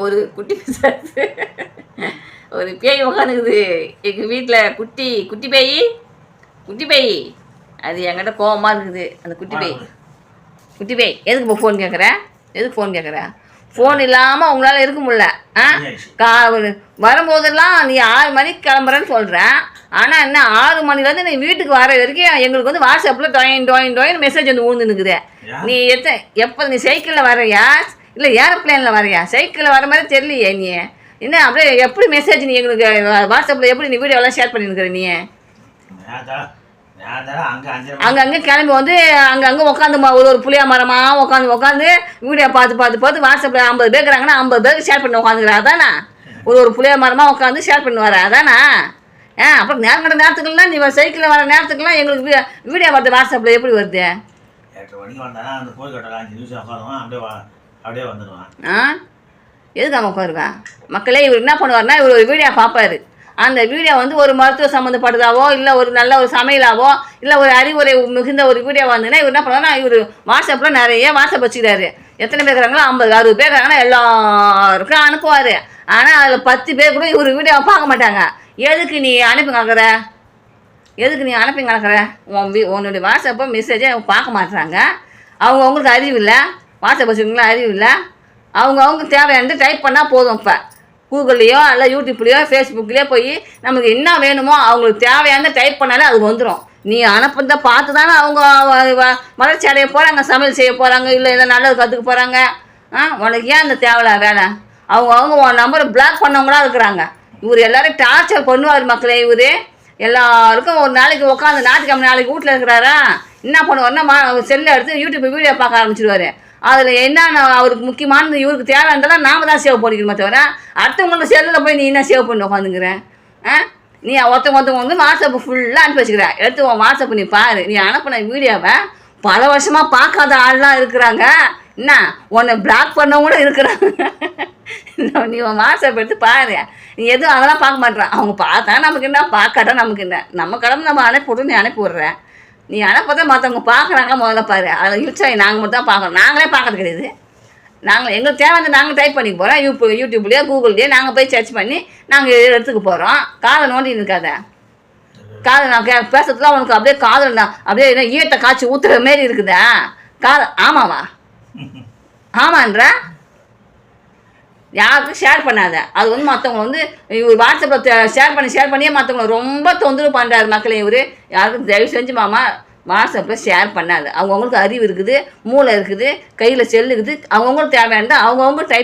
ஒரு குட்டி பிசாசு ஒரு பேய் உட்காந்துக்குது எங்கள் வீட்டில் குட்டி குட்டி பேய் குட்டி பேய். அது என்கிட்ட கோவமாக இருக்குது அந்த குட்டி பேய். குட்டி பேய் எதுக்கு இப்போ ஃபோன் கேட்குற எதுக்கு ஃபோன் கேட்குற ஃபோன் இல்லாமல் உங்களால் இருக்க முடியல. ஆ? கா வரும்போதெல்லாம் நீ ஆறு மணிக்கு கிளம்புறேன்னு சொல்கிற ஆனால் என்ன ஆறு மணிலேருந்து நீ வீட்டுக்கு வர வரைக்கும் எங்களுக்கு வந்து வாட்ஸ்அப்பில் டொயின் டொயின் டொயின் மெசேஜ் வந்து விழுந்து நிற்குது நீ எத்த எப்போ நீ சைக்கிளில் வரையா இல்லை ஏரோப்ளேனில் வரையா? சைக்கிளில் வர மாதிரி தெரியலையே நீ என்ன அப்படியே எப்படி மெசேஜ் நீ எங்களுக்கு வாட்ஸ்அப்பில் எப்படி நீ வீடியோலாம் ஷேர் பண்ணியிருக்கிற நீ அங்கங்கே கிளம்பி வந்து அங்கங்கே உட்காந்து ஒரு ஒரு புளியா மரமாக உட்காந்து உட்காந்து வீடியோ பார்த்து பார்த்து பார்த்து வாட்ஸ்அப்பில் ஐம்பது பேர் இருக்கிறாங்கன்னா ஐம்பது பேருக்கு ஷேர் பண்ணி உட்காந்துக்கிறா அதானே? ஒரு ஒரு புளியா மரமாக உட்காந்து ஷேர் பண்ணி வர அதானே? ஆ அப்புறம் நேரம் கட்ட நேரத்துக்குலாம் நீ சைக்கிளில் வர நேரத்துக்குலாம் எங்களுக்கு வீடியோ பார்த்து வாட்ஸ்அப்பில் எப்படி வருது? அப்படியே வந்துடுவான். ஆ? எதுக்கு அவன் உட்காருவேன் மக்களே இவர் என்ன பண்ணுவார்னா இவர் ஒரு வீடியோ பார்ப்பாரு. அந்த வீடியோ வந்து ஒரு மருத்துவ சம்மந்தப்பட்டதாவோ இல்லை ஒரு நல்ல ஒரு சமையலாவோ இல்லை ஒரு அறிவுரை மிகுந்த ஒரு வீடியோ வந்துன்னா இவர் என்ன பண்ணுவார்னா இவர் வாட்ஸ்அப்பில் நிறைய வாட்ஸ்அப் வச்சுக்கிறாரு. எத்தனை பேர் இருக்கிறாங்களோ ஐம்பது அறுபது பேர் எல்லாருக்கும் அனுப்புவார். ஆனால் அதில் பத்து பேர் கூட இவர் வீடியோவை பார்க்க மாட்டாங்க. எதுக்கு நீ அனுப்பி கலக்கிற எதுக்கு நீ அனுப்பி கலக்கிற உன் வீ உன்னுடைய வாட்ஸ்அப்பை மெசேஜை பார்க்க மாட்டுறாங்க அவங்க அவங்களுக்கு அறிவு இல்லை. வாட்ஸ்அப் வச்சுருக்கீங்களா அறிவு இல்லை. அவங்க அவங்க தேவையானது டைப் பண்ணால் போதும் இப்போ. கூகுள்லேயோ இல்லை யூடியூப்லேயோ ஃபேஸ்புக்லேயோ போய் நமக்கு என்ன வேணுமோ அவங்களுக்கு தேவையானதை டைப் பண்ணாலே அது வந்துடும் நீ அனுப்புறத பார்த்து தானே அவங்க வளர்ச்சி அடைய போகிறாங்க சமையல் செய்ய போகிறாங்க இல்லை இல்லை நல்லது கற்றுக்க போகிறாங்க ஆ உனக்கு ஏன் அந்த தேவையில்ல வேலை? அவங்க அவங்க உன் நம்பரை பிளாக் பண்ணவங்களா இருக்கிறாங்க. இவர் எல்லாரும் டார்ச்சர் பண்ணுவார் மக்களே இவர். எல்லாருக்கும் ஒரு நாளைக்கு உட்காந்து ஞாயிற்றுக்கிழமை நாளைக்கு வீட்டில் இருக்கிறாரா? என்ன பண்ணுவார்னா செல்லை எடுத்து யூடியூப் வீடியோ பார்க்க ஆரம்பிச்சிடுவார் அதில் என்னென்ன அவருக்கு முக்கியமானது இவருக்கு தேவையானதெல்லாம் நாம தான் சேவ் பண்ணிக்கணுமே தவிர அடுத்தவங்களோட செல்லில் போய் நீ என்ன சேவ் பண்ணி உட்காந்துக்கிறேன் ஆ? நீ ஒருத்தவங்க ஒருத்தவங்க வந்து வாட்ஸ்அப்பு ஃபுல்லாக அனுப்பி வச்சுக்கிற. எடுத்து உன் வாட்ஸ்அப் நீ பாரு. நீ அனுப்பின வீடியோவை பல வருஷமாக பார்க்காத ஆள்லாம் இருக்கிறாங்க. என்ன? உன்னை பிளாக் பண்ணவங்க கூட இருக்கிறாங்க. நீ உன் வாட்ஸ்அப் எடுத்து பாரு. நீ எதுவும் அதெல்லாம் பார்க்க மாட்டேறான் அவங்க பார்த்தா நமக்கு என்ன? பார்க்காட்டா நமக்கு என்ன? நம்ம கடமை நம்ம அனுப்பி விட்டு நீ அனுப்பி விட்ற. நீ அனுப்பதான் மற்றவங்க பார்க்குறாங்களா முதல்ல பாரு. அதை யூடியூப் நாங்கள் மட்டும் தான் பார்க்குறோம். நாங்களே பார்க்கறது கிடையாது. நாங்கள் எங்களுக்கு தேவையானது நாங்கள் டைப் பண்ணிக்க போகிறோம் யூ யூடியூப்லேயோ கூகுள்லேயோ நாங்கள் போய் சர்ச் பண்ணி நாங்கள் எடுத்துக்க போகிறோம் காதை நோண்டி இருக்காத காது நான் கே பேசுறதுலாம் உனக்கு அப்படியே காதல் நான் அப்படியே ஈயத்தை காய்ச்சி ஊற்றுற மாரி இருக்குதா? காது ஆமாவா? ஆமான்ற? யாருக்கும் ஷேர் பண்ணாத. அது வந்து மற்றவங்க வந்து இவர் வாட்ஸ்அப்பில் ஷேர் பண்ணி ஷேர் பண்ணியே மற்றவங்களை ரொம்ப தொந்தரவு பண்ணுறாரு மக்களை இவர். யாருக்கும் தயவு செஞ்சு மாமா வாட்ஸ்அப்பில் ஷேர் பண்ணாது. அவங்கவுங்களுக்கு அறிவு இருக்குது மூளை இருக்குது கையில் செல் இருக்குது. அவங்கவுங்களுக்கு தேவையானது அவங்கவுங்க டைப்